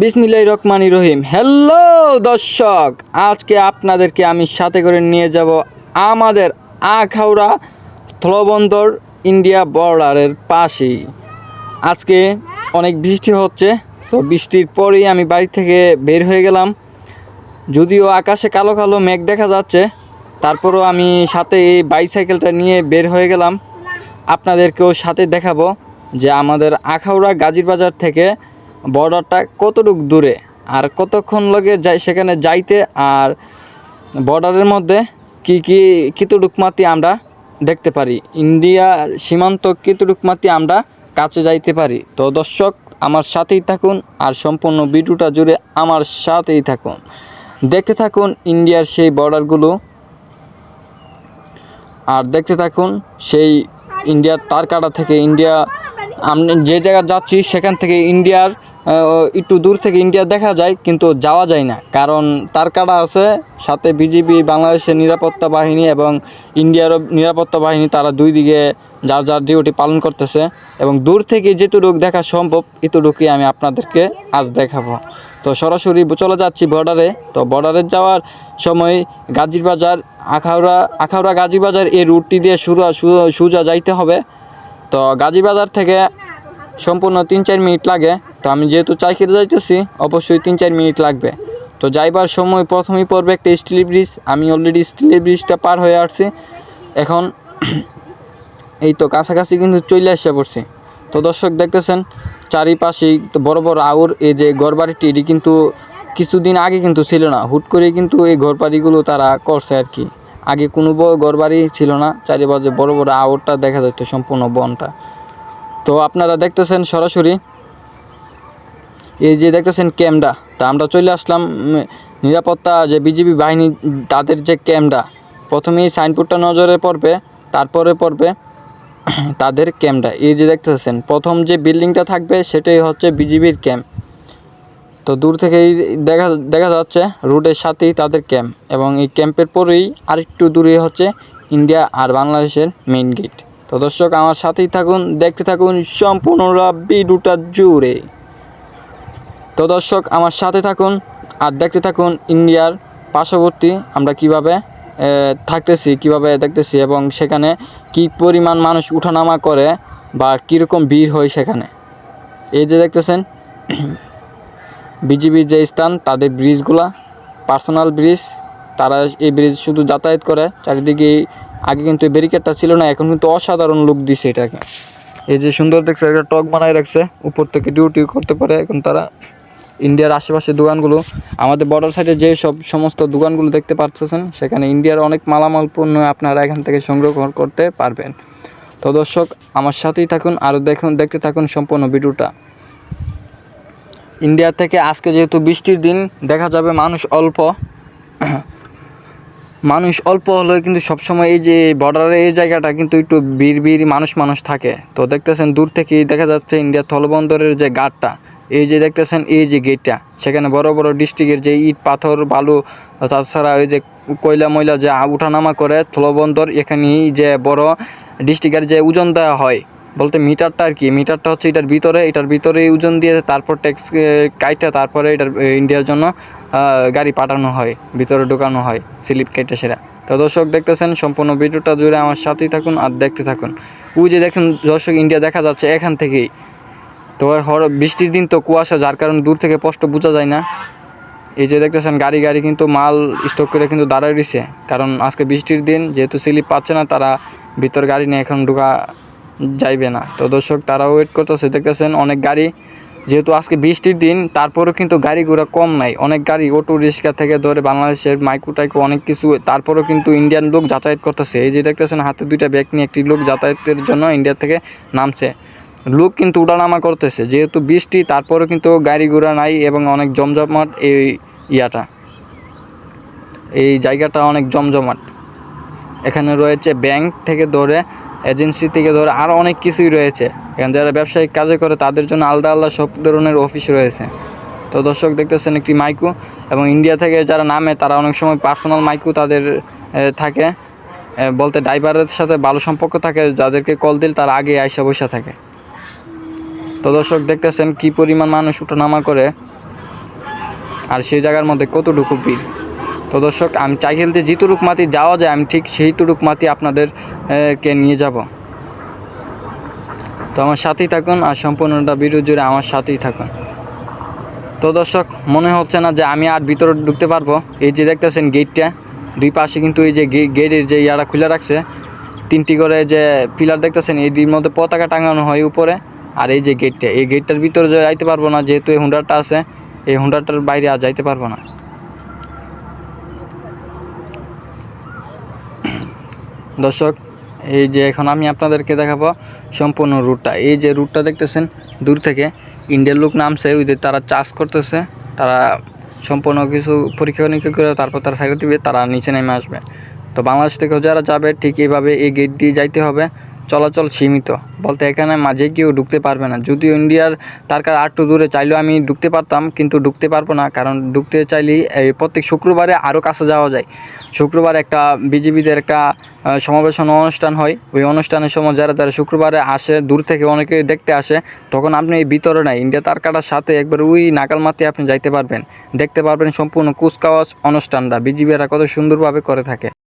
বিসমিল্লাহ রহমানি রহিম। হ্যালো দর্শক, আজকে আপনাদেরকে আমি সাথে করে নিয়ে যাব আমাদের আখাউড়া স্থলবন্দর ইন্ডিয়া বর্ডারের পাশেই। আজকে অনেক বৃষ্টি হচ্ছে, তো বৃষ্টির পরেই আমি বাড়ি থেকে বের হয়ে গেলাম। যদিও আকাশে কালো কালো মেঘ দেখা যাচ্ছে, তারপরও আমি সাথে এই বাইসাইকেলটা নিয়ে বের হয়ে গেলাম। আপনাদেরকেও সাথে দেখাবো যে আমাদের আখাউড়া গাজীর বাজার থেকে বর্ডারটা কতটুক দূরে আর কতক্ষণ লগে যাই সেখানে যাইতে আর বর্ডারের মধ্যে কি কি কতটুক মাতি আমরা দেখতে পারি? ইন্ডিয়ার সীমান্ত কতটুক মাতি আমরা কাছে যাইতে পারি? তো দর্শক, আমার সাথেই থাকুন আর সম্পূর্ণ ভিডিওটা জুড়ে আমার সাথেই থাকুন। দেখতে থাকুন ইন্ডিয়ার সেই বর্ডারগুলো। আর দেখতে থাকুন সেই ইন্ডিয়ার তারকাটা থেকে ইন্ডিয়া আমি যে জায়গা যাচ্ছি, সেখান থেকে ইন্ডিয়ার একটু দূর থেকে ইন্ডিয়া দেখা যায়, কিন্তু যাওয়া যায় না। কারণ তারকাটা আছে, সাথে বিজিবি বাংলাদেশের নিরাপত্তা বাহিনী এবং ইন্ডিয়ারও নিরাপত্তা বাহিনী, তারা দুই দিকে যার যার ডিউটি পালন করতেছে। এবং দূর থেকে যেটুকু দেখা সম্ভব, এতটুকুই আমি আপনাদেরকে আজ দেখাবো। তো সরাসরি চলে যাচ্ছি বর্ডারে তো বর্ডারে যাওয়ার সময় গাজীর বাজার আখাউড়া আখাউড়া গাজী বাজার এই রুটটি দিয়ে সোজা যাইতে হবে। তো গাজী বাজার থেকে সম্পূর্ণ তিন চার মিনিট লাগে। তো আমি যেহেতু চাই খেতে যাইতেছি, অবশ্যই তিন চার মিনিট লাগবে। তো যাইবার সময় প্রথমেই পড়বে একটা স্টিল ব্রিজ। আমি অলরেডি স্টিল ব্রিজটা পার হয়ে আসছি। এখন এই তো কাছাকাছি কিন্তু চলে আসছে পড়ছি। তো দর্শক দেখতেছেন চারিপাশেই তো বড় বড় আউর, এই যে ঘরবাড়িটি, এটি কিন্তু কিছুদিন আগে কিন্তু ছিল না। হুট করে কিন্তু এই ঘরবাড়িগুলো তারা করছে আর কি। আগে কোনো ঘরবাড়ি ছিল না, চারিপাশে বড় বড় আউরটা দেখা যেত সম্পূর্ণ বনটা। তো আপনারা দেখতেছেন সরাসরি এই যে দেখতেছেন ক্যামটা তা আমরা চলে আসলাম নিরাপত্তা যে বিজিবি বাহিনী, তাদের যে ক্যামটা প্রথমেই সাইনবোর্ডটা নজরে পড়বে, তারপরে পড়বে তাদের ক্যাম্পটা এই যে দেখতেছেন, প্রথম যে বিল্ডিংটা থাকবে সেটাই হচ্ছে বিজিবির ক্যাম্প তো দূর থেকেই দেখা দেখা যাচ্ছে, রোডের সাথেই তাদের ক্যাম্প এবং এই ক্যাম্পের পরেই আরেকটু দূরে হচ্ছে ইন্ডিয়া আর বাংলাদেশের মেইন গেট। তো দর্শক, আমার সাথেই থাকুন, দেখতে থাকুন সম্পূর্ণ ভিডিওটা জুড়ে। তো দর্শক, আমার সাথে থাকুন আর দেখতে থাকুন ইন্ডিয়ার পার্শ্ববর্তী, আমরা কীভাবে থাকতেছি, কীভাবে দেখতেছি এবং সেখানে কি পরিমাণ মানুষ উঠানামা করে বা কীরকম ভিড় হয় সেখানে। এই যে দেখতেছেন, বিজিবির যে স্থান, তাদের ব্রিজগুলা পার্সোনাল ব্রিজ তারা এই ব্রিজ শুধু যাতায়াত করে চারিদিকে আগে কিন্তু ব্যারিকেডটা ছিল না, এখন কিন্তু অসাধারণ লুক দিছে এটাকে। এই যে সুন্দর দেখছে, একটা টক বানায় রাখছে, উপর থেকে ডিউটি করতে পারে। এখন তারা ইন্ডিয়ার আশেপাশে দোকানগুলো, আমাদের বর্ডার সাইডে যে সব সমস্ত দোকানগুলো দেখতে পাচ্ছেন, সেখানে ইন্ডিয়ার অনেক মালামাল পণ্য আপনারা এখান থেকে সংগ্রহ করতে পারবেন। তো দর্শক, আমার সাথেই থাকুন আরও দেখুন, দেখতে থাকুন সম্পূর্ণ ভিডিওটা। ইন্ডিয়া থেকে আজকে যেহেতু বৃষ্টির দিন, দেখা যাবে মানুষ অল্প। মানুষ অল্প হলেও কিন্তু সবসময় এই যে বর্ডারের এই জায়গাটা কিন্তু একটু ভিড় ভিড় মানুষ মানুষ থাকে। তো দেখতেছেন দূর থেকেই দেখা যাচ্ছে ইন্ডিয়া স্থলবন্দরের যে গাটটা এই যে দেখতেছেন এই যে গেটটা সেখানে বড় বড় ডিস্ট্রিক্টের যে ইট, পাথর, বালু, তাছাড়া ওই যে কয়লা ময়লা যে উঠানামা করে স্থলবন্দর এখানেই যে বড় ডিস্ট্রিক্টের যে ওজন দেওয়া হয়। বলতে মিটারটা আর কি, মিটারটা হচ্ছে এটার ভিতরে এটার ভিতরে ওজন দিয়ে তারপর ট্যাক্স কাইটে তারপরে এটার ইন্ডিয়ার জন্য গাড়ি পাঠানো হয়, ভিতরে ঢোকানো হয়, স্লিপ কেটে সেটা তো দর্শক দেখতেছেন, সম্পূর্ণ ভিডিওটা জুড়ে আমার সাথেই থাকুন আর দেখতে থাকুন। ওই যে দেখুন, দর্শক ইন্ডিয়া দেখা যাচ্ছে এখান থেকেই। তো হর, বৃষ্টির দিন তো কুয়াশা, যার কারণে দূর থেকে স্পষ্ট বোঝা যায় না। এই যে দেখতেছেন, গাড়ি গাড়ি কিন্তু মাল স্টক করে কিন্তু দাঁড়ায় রয়েছে। কারণ আজকে বৃষ্টির দিন, যেহেতু স্লিপ পাচ্ছে না, তারা ভিতর গাড়ি নিয়ে এখন ঢোকা যাইবে না। তো দর্শক তারা ওয়েট করতেছে, দেখতেছেন অনেক গাড়ি, যেহেতু আজকে বৃষ্টির দিন, তারপরেও কিন্তু গাড়ি ঘোড়া কম নাই। অনেক গাড়ি অটো রিক্সা থেকে ধরে বাংলাদেশের মাইকু টাইকু অনেক কিছু, তারপরেও কিন্তু ইন্ডিয়ান লোক যাতায়াত করতেছে। এই যে দেখতেছেন, হাতে দুইটা ব্যাগ নিয়ে একটি লোক যাতায়াতের জন্য ইন্ডিয়া থেকে নামছে। লোক কিন্তু উঠানামা করতেছে, যেহেতু বৃষ্টি, তারপরেও কিন্তু গাড়ি ঘোড়া নাই এবং অনেক জমজমাট এই ইয়াটা। এই জায়গাটা অনেক জমজমাট। এখানে রয়েছে ব্যাংক থেকে ধরে এজেন্সি থেকে ধরে আরও অনেক কিছুই রয়েছে। এখানে যারা ব্যবসায়িক কাজে করে, তাদের জন্য আলাদা আলাদা সব ধরনের অফিস রয়েছে। তো দর্শক দেখতেছেন একটি মাইকু এবং ইন্ডিয়া থেকে যারা নামে, তারা অনেক সময় পার্সোনাল মাইকু তাদের থাকে। বলতে ড্রাইভারের সাথে ভালো সম্পর্ক থাকে, যাদেরকে কল দিল তার আগে আইসা বসা থাকে। তো দর্শক দেখতেছেন কি পরিমাণ মানুষ উঠানামা করে, আর সেই জায়গার মধ্যে কতটুকু ভিড়। তো দর্শক, আমি চাই খেলতে যেটুক মাতি যাওয়া যায়, আমি ঠিক সেইটুক মাতি আপনাদের কে নিয়ে যাব। তো আমার সাথেই থাকুন আর সম্পূর্ণটা ভিডিও জুড়ে আমার সাথেই থাকুন। তো দর্শক, মনে হচ্ছে না যে আমি আর ভিতরে ঢুকতে পারব। এই যে দেখতেছেন গেটটা, দুই পাশে কিন্তু এই যে গেটের যে ইয়াটা খুলে রাখছে, তিনটি করে যে পিলার দেখতেছেন, এটির মধ্যে পতাকা টাঙানো হয় উপরে, আর এই যে গেটটা, এই গেটটার ভিতরে যাইতে পারব না, যেহেতু এই হুন্ডারটা আছে, এই হুন্ডারটার বাইরে আর যাইতে পারব না। দর্শক, এই যে এখন আমি আপনাদেরকে দেখাবো সম্পূর্ণ রুটটা এই যে রুটটা দেখতেছেন, দূর থেকে ইন্ডিয়ার লোক নামছে ওইদের তারা চাষ করতেছে, তারা সম্পূর্ণ কিছু পরীক্ষা নিরীক্ষা করে তারপর তারা সাইড দিবে, তারা নিচে নেমে আসবে। তো বাংলাদেশ থেকেও যারা যাবে, ঠিক এইভাবে এই গেট দিয়ে যাইতে হবে। চলাচল সীমিত। বলতে এখানে মাঝে কেউ ঢুকতে পারবে না। যদিও ইন্ডিয়ার তার কাছে আটটু দূরে চাইলেও আমি ঢুকতে পারতাম, কিন্তু ঢুকতে পারব না, কারণ ঢুকতে চাইলেই প্রত্যেক শুক্রবারে আরও কাছে যাওয়া যায়। শুক্রবার একটা বিজেপিদের একটা সমাবেশন অনুষ্ঠান হয়। ওই অনুষ্ঠানের সময় যারা যারা শুক্রবারে আসে, দূর থেকে অনেকে দেখতে আসে, তখন আপনি এই ভিতরে নাই ইন্ডিয়া তার কাটার সাথে একবার ওই নাকালমাতে আপনি যাইতে পারবেন। দেখতে পারবেন সম্পূর্ণ কুচকাওয়াজ অনুষ্ঠানটা। বিজেপিরা কত সুন্দরভাবে করে থাকে।